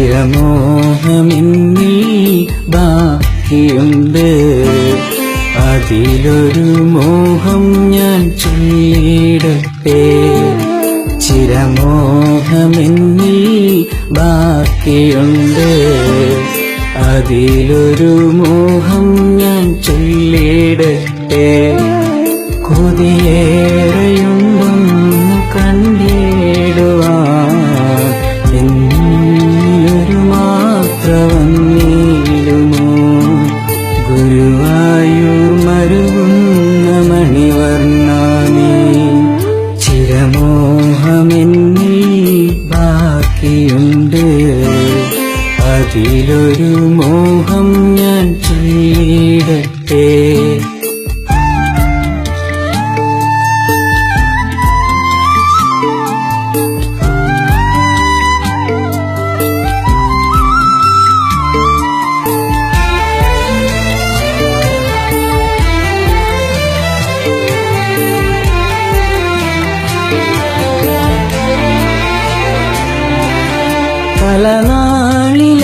ചിരമോഹമെന്നിൽ ബാക്കിയുണ്ട് അതിലൊരു മോഹം ഞാൻ ചൊല്ലിടട്ടെ. ചിരമോഹമെന്നിൽ ബാക്കിയുണ്ട്. അതിലൊരു മോഹം ഞാൻ ചൊല്ലിടട്ടെ. കൊതിയേറെയുണ്ടൊന്നു நீடட்டே. பல நாளில்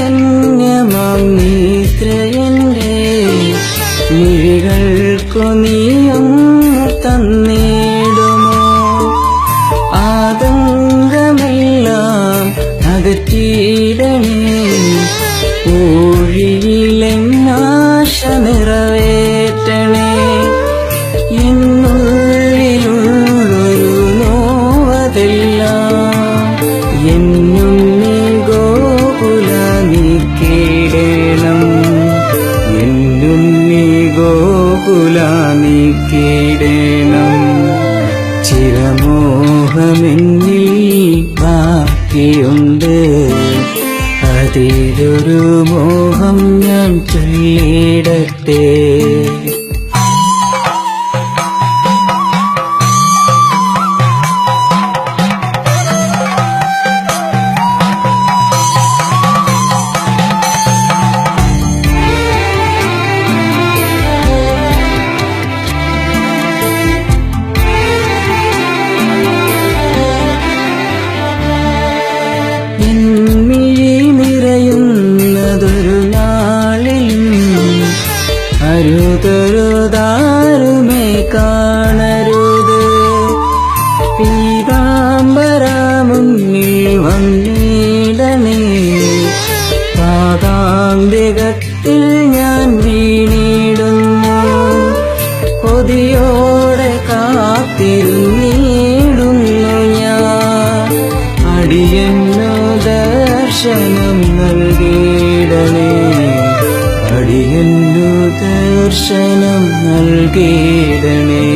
തന്നിടുമോ? ആതങ്കമെല്ലാം അകറ്റിയിടണേ. ഊഴിയിലെന്നാശ നിറവേറ്റണേ എന്നുള്ളിലുള്ളൊരു നോവതെല്ലാം നീ ഗോകുല നീക്കിടണം എന്നുണ്ണി ഗോകുല നീക്കിടണം അതിലൊരു മോഹം ഞാൻ ചൊല്ലിടട്ടെ. പാതാന്തികത്തിൽ ഞാൻ വീണിടുന്നു. കൊതിയോടെ കാത്തിരുന്നിടുന്നു ഞാൻ. അടിയന്നു ദർശനം നൽകിയിടണേ. അടിയന്നു ദർശനം നൽകിയിടണേ.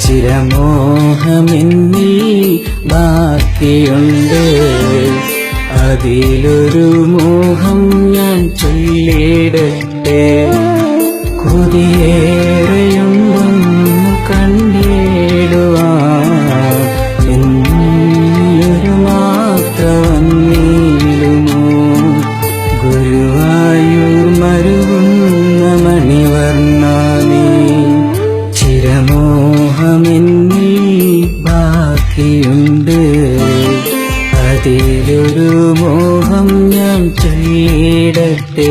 ചിരമോഹമെന്നിൽ ബാക്കിയുണ്ട്. അതിലൊരു മോഹം ഞാൻ ചൊല്ലിടട്ടെ? കൊതിയേറെയുണ്ടൊന്നു ഞാൻ ചൊല്ലിടട്ടെ